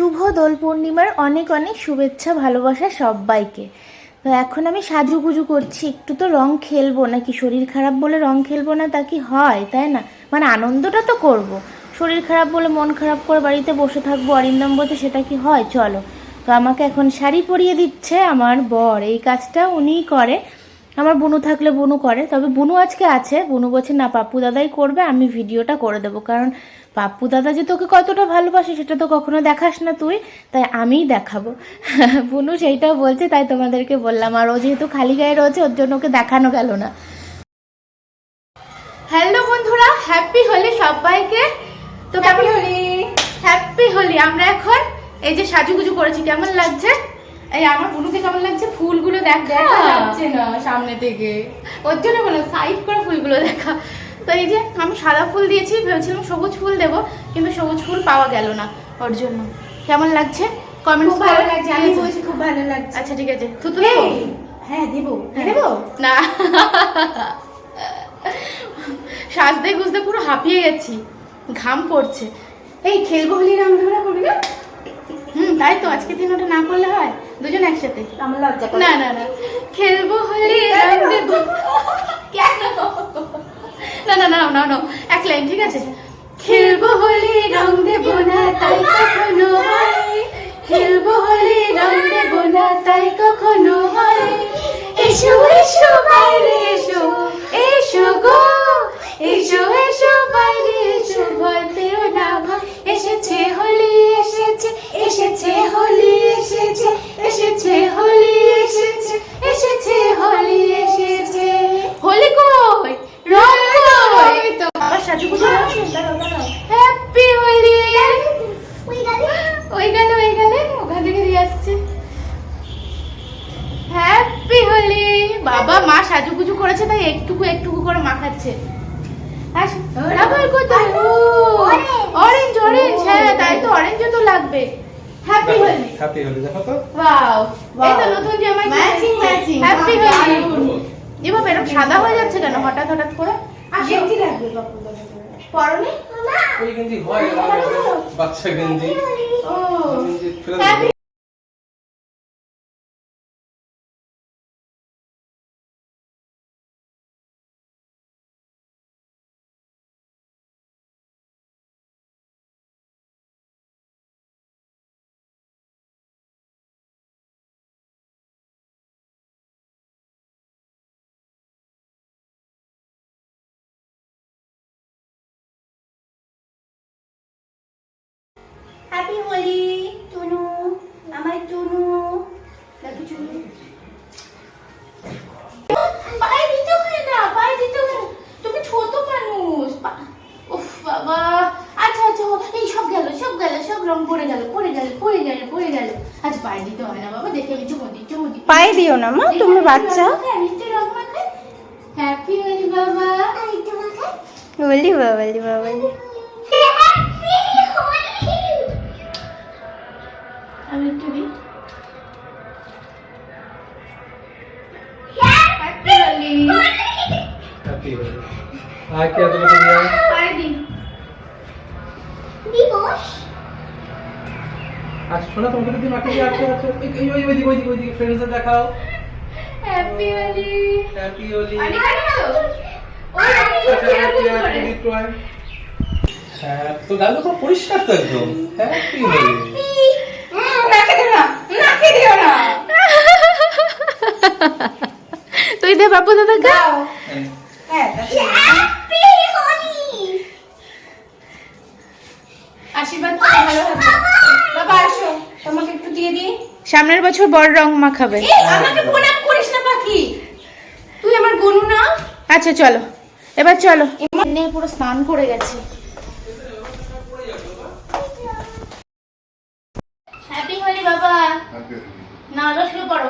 শুভ দোল পূর্ণিমার অনেক অনেক শুভেচ্ছা, ভালোবাসা সবাইকে। তো এখন আমি সাজুগুজু করছি। একটু তো রং খেলব, নাকি শরীর খারাপ বলে রং খেলব না তা কি হয়, তাই না? মানে আনন্দটা তো করব। শরীর খারাপ বলে মন খারাপ করে বাড়িতে বসে থাকব, অরিন্দম বলছে সেটা কি হয়? চলো। তো আমাকে এখন শাড়ি পরিয়ে দিচ্ছে আমার বর। এই কাজটা উনিই করে। আমার বুনু থাকলে বুনু করে। তবে বুনু আজকে আছে। বুনু বলছে, না, পাপ্পু দাদাই করবে, আমি ভিডিওটা করে দেবো। কারণ পাপ্পু দাদা যে তোকে কতটা ভালোবাসে সেটা তো কখনো দেখাস না তুই তাই আমিই দেখাবো। বুনু সেইটাও বলছে তাই তোমাদেরকে বললাম। আর ও যেহেতু খালি গায়ে রয়েছে ওর জন্য ওকে দেখানো গেল না। হ্যালো বন্ধুরা হ্যাপি হোলি সবাইকে। তো হ্যাপি হোলি। হ্যাপি হোলি। আমরা এখন এই যে সাজুগুজু করেছি কেমন লাগছে? এই আমার বুনুকে কেমন লাগছে? ফুলগুলো দেখ দেখা যাচ্ছে না সামনে থেকে। ওর জন্য বললাম সাইড করে ফুলগুলো দেখা। তো এই যে আমি সাদা ফুল দিয়েছি ভেবেছিলাম সবুজ ফুল দেবো কিন্তু সবুজ ফুল পাওয়া গেল না ওর জন্য। কেমন লাগছে? কমেন্টস ভালো লাগছে আমি বলছি খুব ভালো লাগছে। আচ্ছা ঠিক আছে। তুই তো এই, হ্যাঁ দেবো হ্যাঁ। দেবো? না। সাজতে গুজতে পুরো হাঁপিয়ে গেছি। ঘাম পড়ছে। এই খেলব হলি রাম ধরা করবি না? হুম তাই তো আজকে দিন ওটা না করলে হয়। দুজন একসাথে। আমার লজ্জা না না না। খেলব হলে কেন? না না না না না এক লাইন, ঠিক আছে? খেলব হলে রং দেব না, তাই কখনো হয়। খেলব হলে রং দেব না, তাই কখনো হয়। এসো এসো, বাইরে এসো এসো গো, এসো এসো, বাইরে মা সাজুগুজু করেছে তাই একটুকু একটুকু করে মাখাচ্ছে। অরেঞ্জ অরেঞ্জ হ্যাঁ তাই তো অরেঞ্জও তো লাগবে। হ্যাপি হোলি হ্যাপি হলি দেখো তো। ওয়াও এই তো নতুন জামা Matching, matching. হ্যাপি হোলি এবার এরকম সাদা হয়ে যাচ্ছে কেন? হঠাৎ হঠাৎ করে? আসো। গেঞ্জি লাগবে বাপু দাদা ওই গেঞ্জি হয় বাচ্চা গেঞ্জি। ও। হ্যাপি হোলি টুনু আমার টুনু দেখো টুনু পায়ে দিতে হয় না পায়ে দিতে হয় না। তুমি ছোট মানুষ। উফ বাবা। আচ্ছা আচ্ছা এই সব গেল সব গেল সব রং পড়ে গেল পড়ে গেল পড়ে গেল পড়ে গেল। আচ্ছা পায়ে দিতে হয় না বাবা। দেখে আমি চুমো দিই চুমো দিই। পায়ে দিও না মা তুমি বাচ্চা। হ্যাপি হোলি বাবা। বলি বাবালি বাবালি আমি আর কি আছে বলে দিয়া পায়ে দিই আচ্ছা শোনা তোমাকে মাকে দিয়ে আটকে আছে এই ওই ওই ওই ওই দিকে দেখাও। হ্যাপি হোলি হ্যাপি হলি হ্যাঁ তো গাল তো পরিষ্কার তো একদম। হ্যাপি হলি তুই দে বাপু দাদাকে। দাও। হ্যাঁ। আশীর্বাদ ভালো হবে বাবা আসো। তোমাকে একটু দিয়ে দিই। সামনের বছর বড় রং মাখাবে। আমাকে ফোন করিস না পাখি। তুই আমার গনু না। আচ্ছা চলো। এবার চলো। এমনি পুরো স্নান করে গেছে। হ্যাপি হোলি বাবা। না শুয়ে পড়ো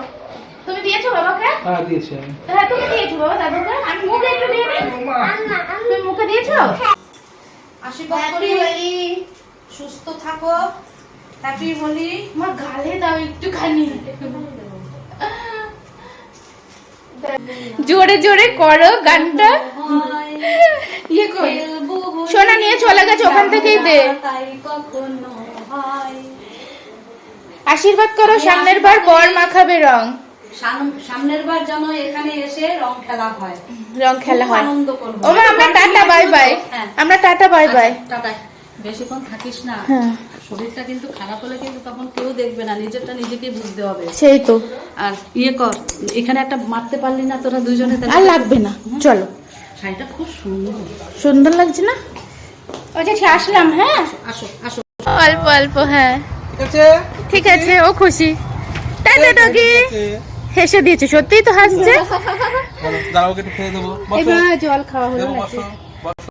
তুমি দিয়েছ বাবাকে হ্যাঁ দিয়েছি হ্যাঁ তুমি দিয়েছ বাবা দাদুকে আমি মুখে একটু দিয়ে দিই। তুমি মুখে দিয়েছ? আশীর্বাদ করি হোলি সুস্থ থাকো। হ্যাপি হোলি আমার গালে দাও একটুখানি। জোরে জোরে করো গানটা। ইয়ে কই সোনা নিয়ে চলে গেছে ওখান থেকেই দে। হয়। আশীর্বাদ করো সামনের বার বর মাখাবে রং। সাম- সামনের বার যেন এখানে এসে রং খেলা হয়। রং খেলা হয়। আনন্দ করব। ওমা আমরা টাটা বাই বাই। হ্যাঁ। আমরা টাটা বাই বাই। আচ্ছা, টাটা। বেশিক্ষণ থাকিস না হ্যাঁ। শরীরটা কিন্তু খারাপ হলে কিন্তু তখন কেউ দেখবে না নিজেরটা নিজেকে বুঝতে হবে। সেই তো। আর ইয়ে কর এখানে একটা মারতে পারলি না তোরা দুজনে তাহলে- আর লাগবে না। চলো। শাড়িটা খুব সুন্দর। সুন্দর লাগছে না? ওই যে আসলাম হ্যাঁ? আসো আসো। অল্প অল্প হ্যাঁ। ঠিক আছে? ও খুশি। টাটা ডগি হেসে দিয়েছে সত্যিই তো হাসছে। দাঁড়াও একটু খেয়ে দেবো। এবার জল খাওয়া হলো বসো বসো।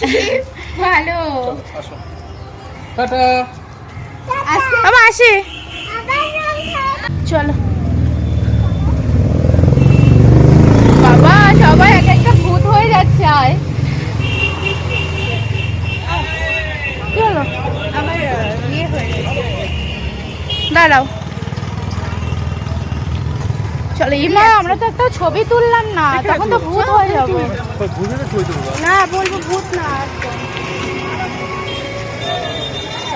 ভালো। আসো টাটা আসে। চলো। বাবা সবাই এক একটা ভূত হয়ে যাচ্ছে আয়। চলো। আমার ইয়ে হয়ে দাঁড়াও। চলো ইমা আমরা তো একটা ছবি তুললাম না তখন তো ভূত হয়ে যাব। না বলব ভূত না।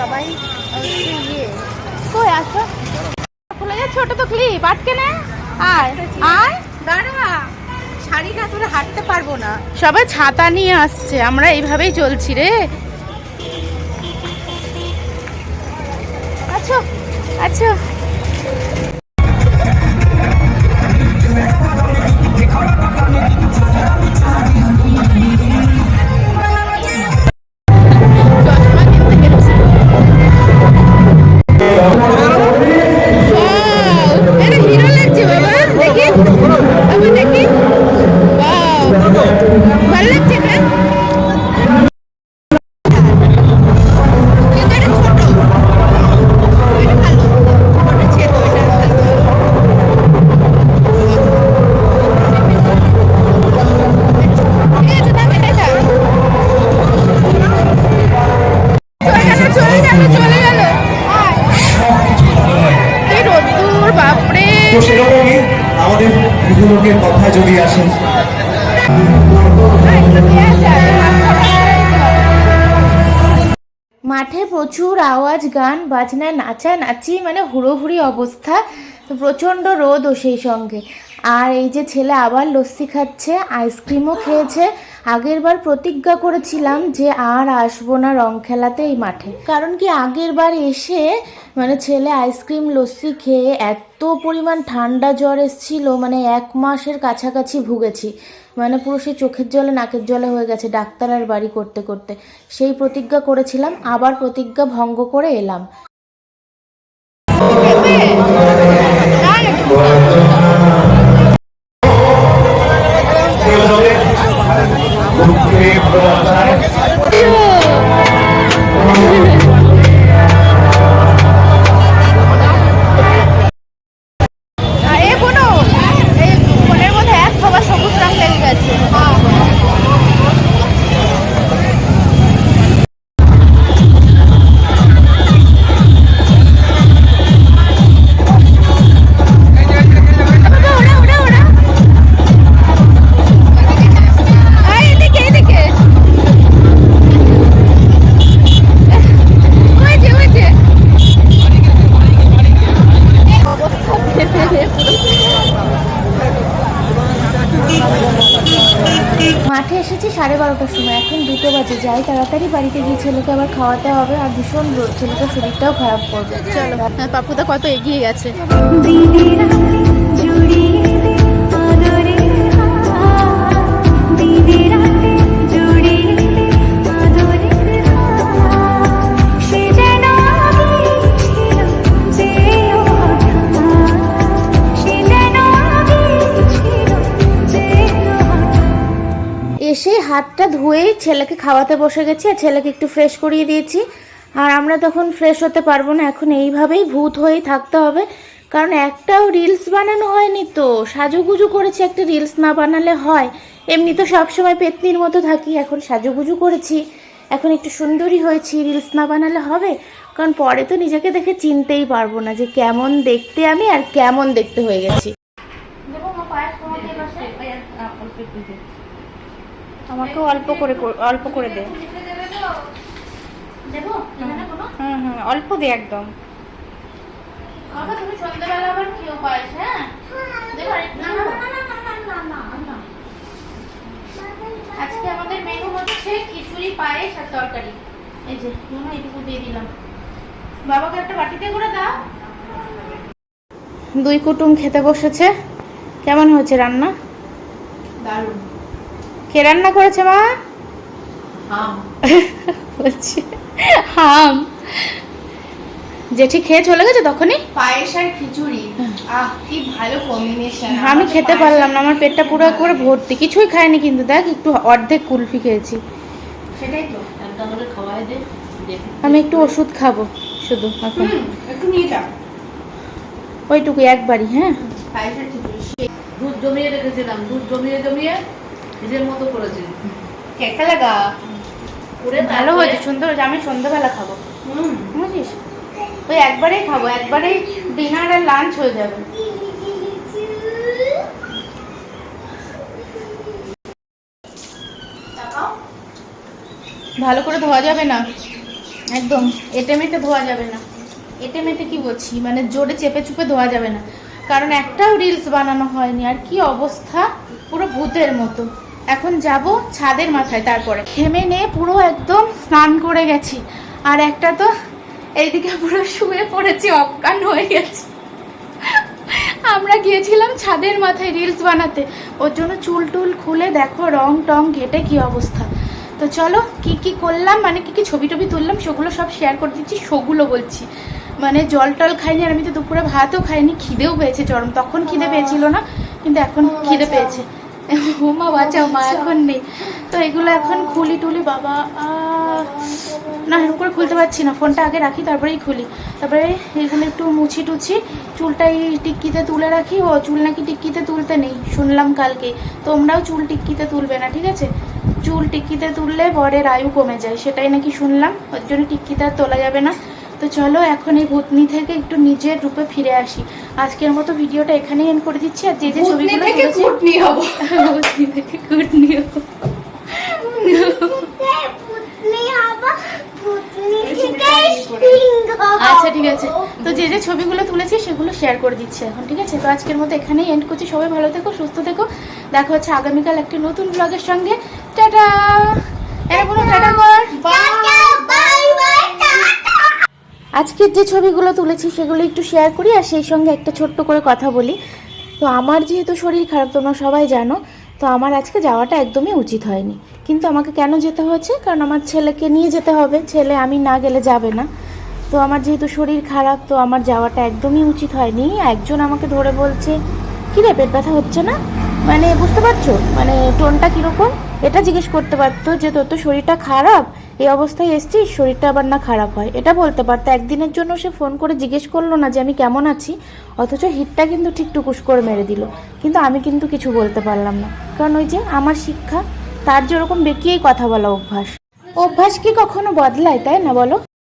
সবাই ইয়ে? কই আসো খুলে যা ছোট তো ক্লিপ আটকে না। আয় আয়। দাঁড়া শাড়িটা ধরে হাঁটতে পারব না। সবাই ছাতা নিয়ে আসছে আমরা এইভাবেই চলছি রে। আচ্ছা আচ্ছা মাঠে প্রচুর আওয়াজ, গান বাজনায় নাচানাচি মানে হুড়োহুড়ি অবস্থা, প্রচণ্ড রোদও সেই সঙ্গে। আর এই যে ছেলে আবার লস্যি খাচ্ছে, আইসক্রিমও খেয়েছে। আগের বার প্রতিজ্ঞা করেছিলাম যে আর আসব না রং খেলাতে এই মাঠে। কারণ কি আগের বার এসে মানে ছেলে আইসক্রিম, লস্যি খেয়ে এত পরিমাণ ঠান্ডা জ্বর এসেছিল মানে এক মাসের কাছাকাছি ভুগেছি। মানে পুরো সেই চোখের জলে, নাকের জলে হয়ে গেছে ডাক্তার আর বাড়ি করতে করতে। সেই প্রতিজ্ঞা করেছিলাম, আবার প্রতিজ্ঞা ভঙ্গ করে এলাম। মাঠে এসেছি সাড়ে বারোটার সময়। এখন দুটো বাজে যাই তাড়াতাড়ি বাড়িতে গিয়ে ছেলেকে আবার খাওয়াতে হবে আর ভীষণ রোদ ছেলেটার শরীরটাও খারাপ করবে। চলো হ্যাঁ পাপুদা কত এগিয়ে গেছে। হাতটা ধুয়েই ছেলেকে খাওয়াতে বসে গেছি আর ছেলেকে একটু ফ্রেশ করিয়ে দিয়েছি। আর আমরা তখন ফ্রেশ হতে পারব না, এখন এইভাবেই ভূত হয়েই থাকতে হবে। কারণ একটাও রিলস বানানো হয়নি তো, সাজুগুজু করেছি একটা রিলস না বানালে হয়। এমনি তো সবসময় পেতনির মতো থাকি, এখন সাজুগুজু করেছি। এখন একটু সুন্দরী হয়েছি রিলস না বানালে হবে। কারণ পরে তো নিজেকে দেখে চিনতেই পারব না যে কেমন দেখতে আমি আর কেমন দেখতে হয়ে গেছি। আমাকে অল্প করে অল্প করে দে। হুম হুম অল্প দে একদম। হ্যাঁ। আজকে আমাদের মেনু হচ্ছে খিচুড়ি পায়েস আর তরকারি। এই যে মনে দিয়ে দিলাম। বাবাকে একটা বাটিতে করে দাও। দুই কুটুম খেতে বসেছে। কেমন হয়েছে রান্না? দারুণ। কে রান্না করেছে মা? বলছি হাম। জেঠি খেয়ে চলে গেছে তখনই? পায়েস আর খিচুড়ি। আহ কি ভালো কম্বিনেশন আমি খেতে পারলাম না আমার পেটটা পুরো করে ভর্তি কিছুই খাইনি কিন্তু দেখ একটু অর্ধেক কুলফি খেয়েছি। সেটাই তো। করে খাওয়াই দে আমি একটু ওষুধ খাব শুধু এখন। একটু নিয়ে যাও ওইটুকু একবারই হ্যাঁ। পায়েস আর খিচুড়ি। দুধ জমিয়ে রেখেছিলাম দুধ জমিয়ে জমিয়ে নিজের মতো করেছি। কেকা লাগা? ভালো হয়েছে সুন্দর হয়েছে। আমি সন্ধ্যাবেলা খাব। বুঝিস ওই একবারেই খাব একবারেই ডিনার আর লাঞ্চ হয়ে যাবে। ভালো করে ধোয়া যাবে না? একদম এটে মেটে ধোয়া যাবে না। এটে মেটে কি বলছি? মানে জোরে চেপে চুপে ধোয়া যাবে না। কারণ একটাও রিলস বানানো হয়নি। আর কি অবস্থা? পুরো ভূতের মতো। এখন যাব ছাদের মাথায় তারপরে। ঘেমে নিয়ে পুরো একদম স্নান করে গেছি। আর একটা তো এইদিকে পুরো শুয়ে পড়েছি অজ্ঞান হয়ে গেছে। আমরা গিয়েছিলাম ছাদের মাথায় রিলস বানাতে। ওর জন্য চুল টুল খুলে দেখো রং টং ঘেটে কি অবস্থা। তো চলো কি কি করলাম মানে কি কি ছবি টবি তুললাম সেগুলো সব শেয়ার করে দিচ্ছি সেগুলো বলছি। মানে জল টল খাইনি আর আমি তো দুপুরে ভাতও খাইনি খিদেও পেয়েছে চরম। তখন খিদে পেয়েছিল না কিন্তু এখন খিদে পেয়েছে। মা বাঁচাও মা এখন নেই। তো এগুলো এখন খুলি টুলি বাবা না এরকম করে খুলতে পারছি না। ফোনটা আগে রাখি তারপরেই খুলি। তারপরে এগুলো একটু মুছি টুছি চুলটা এই টিক্কিতে তুলে রাখি। ও চুল নাকি টিক্কিতে তুলতে নেই শুনলাম কালকে। তোমরাও চুল টিক্কিতে তুলবে না ঠিক আছে? চুল টিক্কিতে তুললে বরের আয়ু কমে যায় সেটাই নাকি শুনলাম। ওর জন্য টিক্কিতে আর তোলা যাবে না। তো চলো এখন এই ভূতনি থেকে একটু নিজের রূপে ফিরে আসি। আজকের মতো ভিডিওটা এখানেই এন্ড করে দিচ্ছি আর যে যে ছবিগুলো থেকে কুটনি হব। ভূতনি থেকে কুটনি হব। আচ্ছা ঠিক আছে। তো যে যে ছবিগুলো তুলেছি সেগুলো শেয়ার করে দিচ্ছি এখন ঠিক আছে? তো আজকের মতো এখানেই এন্ড করছি। সবাই ভালো থেকো সুস্থ থেকো। দেখা হচ্ছে আগামীকাল একটি নতুন ব্লগের সঙ্গে। টাটা! এরকম টাটা কর। আজকের যে ছবিগুলো তুলেছি সেগুলো একটু শেয়ার করি আর সেই সঙ্গে একটা ছোট্ট করে কথা বলি। তো আমার যেহেতু শরীর খারাপ, তোমরা সবাই জানো, তো আমার আজকে যাওয়াটা একদমই উচিত হয়নি। কিন্তু আমাকে কেন যেতে হয়েছে? কারণ আমার ছেলেকে নিয়ে যেতে হবে। ছেলে আমি না গেলে যাবে না। তো আমার যেহেতু শরীর খারাপ, তো আমার যাওয়াটা একদমই উচিত হয়নি। একজন আমাকে ধরে বলছে কী রে পেট ব্যথা হচ্ছে না? মানে বুঝতে পারছ? মানে টোনটা কীরকম? এটা জিজ্ঞেস করতে পারতো যে, তোর তো শরীরটা খারাপ? এই অবস্থায় এসছিস? শরীরটা আবার না খারাপ হয়? এটা বলতে পারতো। একদিনের জন্য সে ফোন করে জিজ্ঞেস করল না যে, আমি কেমন আছি? অথচ হিটটা কিন্তু ঠিক টুকুস করে মেরে দিল। কিন্তু আমি কিন্তু কিছু বলতে পারলাম না। কারণ ওই যে আমার শিক্ষা, তার যেরকম বেঁকিয়েই কথা বলা অভ্যাস। অভ্যাস কি কখনো বদলায়, তাই না বলো?